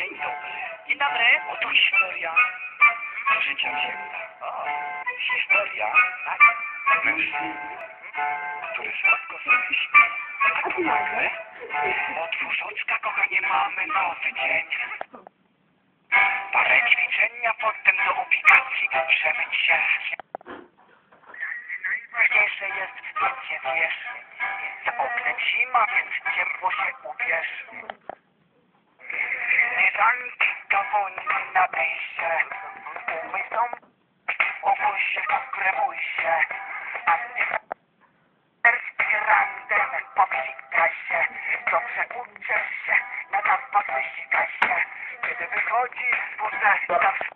Dzień dobry. Dzień dobry. Oto historia życia ziemia. O, Historia tak? mężczyzny, który słodko sobie śpi. A tu nagle otwórz oczka, kochanie, mamy nowy dzień. Parę ćwiczenia, potem do ubikacji przemyć się. Najważniejsze jest zdjęcie wierzchni. Za oknem zima, więc ciepło się ubierz. Filiżanki, kawuni, napij się. Umyj ząb, ogól się, kremуj się. A nie randem popsikaj się. Dobrze uczesz się, na zapas wysikaj się. Kiedy wychodzisz z burzę, zawsze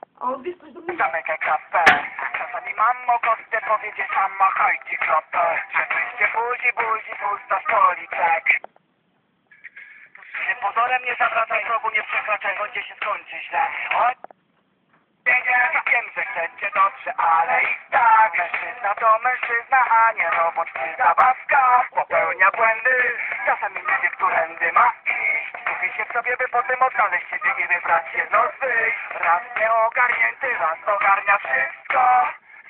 zamykaj klapę. Czasami mam mogę powiedzieć sama hajdzie klapę. Żebyście buzi, buzi, pusta stoliczek. Pozorem nie zawracaj progu, nie przekraczaj, będzie się skończy źle. Nie, wiem, że chcecie dobrze, ale i tak Mężczyzna to mężczyzna, a nie robot zabawka Popełnia błędy, czasami nie wie, którędy ma iść Skupi się w sobie, by potem odnaleźć siebie i wybrać jedno z wyjść. Raz nieogarnięty, raz ogarnia wszystko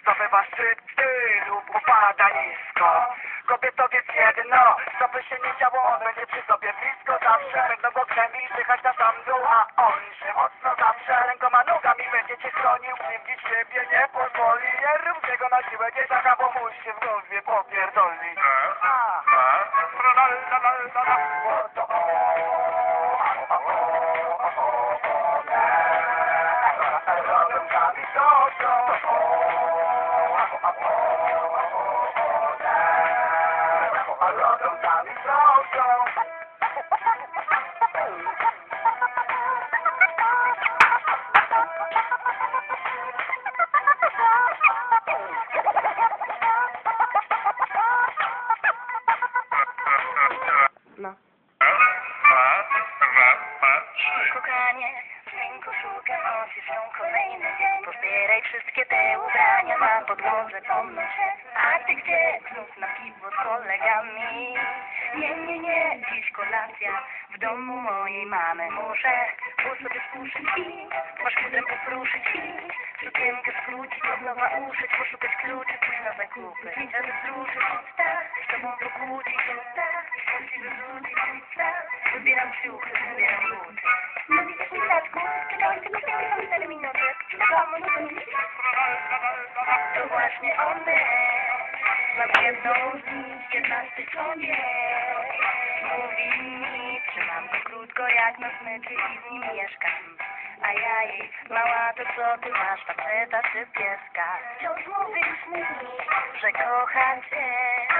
Zdobywa szczyty lub upada nisko Kobieto wiedz jedno, co by się nie działo, on będzie przy sobie blisko Zawsze będą go kręcić, dychać na sam dół A on się mocno zawsze rękoma, nogami będzie cię chronił Krzywdzić siebie nie pozwoli, nie rób tego na siłę dzieciaka Bo mu się w głowie popierdoli A, la, la, Robią sami to, to. No. Nosisz ją kolejny dzień Pozbieraj wszystkie te ubrania na podłodze, pomyśl A ty gdzie? Znów na piwo z kolegami. Nie, nie, nie, dziś kolacja w domu mojej mamy. Muszę sobie skuszyć i masz pudrem popruszyć i Sukienkę skrócić, od nowa uszyć, poszukać kluczy, pójść na zakupy. Żeby wzruszyć, tak, z tobą pokłócić, tak, chcę ci wyrzucić, tak Wybieram ciuchy, wybieram buty no widzisz, Milaczku, czekałeś tylko 54 minuty. Czekałam, no to nie To właśnie one. Jedną z nich, 15 sobie. Mówi mi, trzymam go krótko jak na smyczy i z nim mieszkam. A ja jej, mała, to co ty masz, faceta czy pieska? Wciąż mówisz mi, że kocham cię,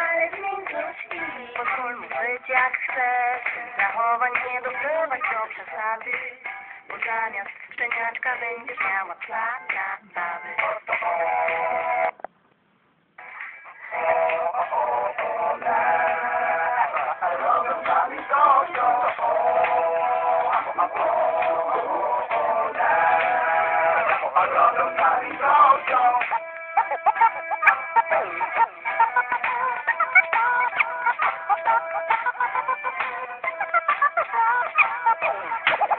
ale zmień coś i pozwól mu żyć jak chcesz. Zachowań nie doprowadź do przesady, bo zamiast szczeniaczka będziesz miała psa dla Tá bom.